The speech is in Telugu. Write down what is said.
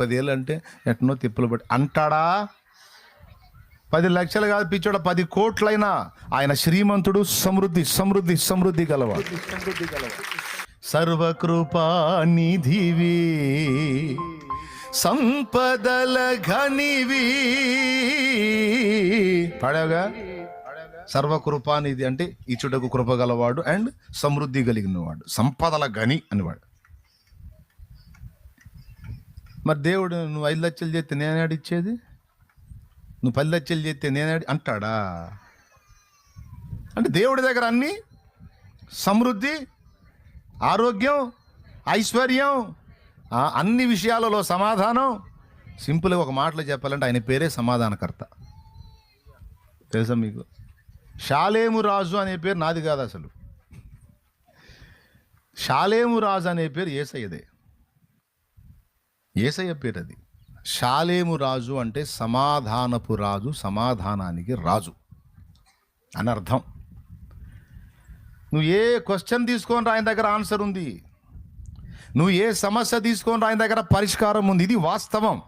పదేళ్ళు అంటే ఎట్నో తిప్పులు పట్టి అంటాడా? పది లక్షలు కాదు పిచ్చోడ పది కోట్లైనా. ఆయన శ్రీమంతుడు సమృద్ధి సమృద్ధి సమృద్ధి గలవాడు. సర్వకృపా నిధివి సంపదల ఘనివి. పాడాగా సర్వకృపానిధి అంటే ఇచ్చుటకు కృప గలవాడు అండ్ సమృద్ధి కలిగినవాడు సంపదల గని అనివాడు. మరి దేవుడు నువ్వు ఐదు లక్షలు చేస్తే నేనాడు ఇచ్చేది? నువ్వు పది లక్షలు చేస్తే నేనాడు అంటాడా? అంటే దేవుడి దగ్గర అన్ని సమృద్ధి ఆరోగ్యం ఐశ్వర్యం అన్ని విషయాలలో సమాధానం. సింపుల్గా ఒక మాటలో చెప్పాలంటే ఆయన పేరే సమాధానకర్త. తెలుసా మీకు? షాలేము రాజు అనే పేరు నాది కాదు అసలు. షాలేము రాజు అనే పేరు ఏసయ్యదే. ఏసయ్య పేరు అది షాలేము రాజు అంటే సమాధానపు రాజు సమాధానానికి రాజు అని అర్థం. నువ్వు ఏ క్వశ్చన్ తీసుకొని ఆయన దగ్గర ఆన్సర్ ఉంది? నువ్వు ఏ సమస్య తీసుకొని రా ఆయన దగ్గర పరిష్కారం ఉంది? ఇది వాస్తవం.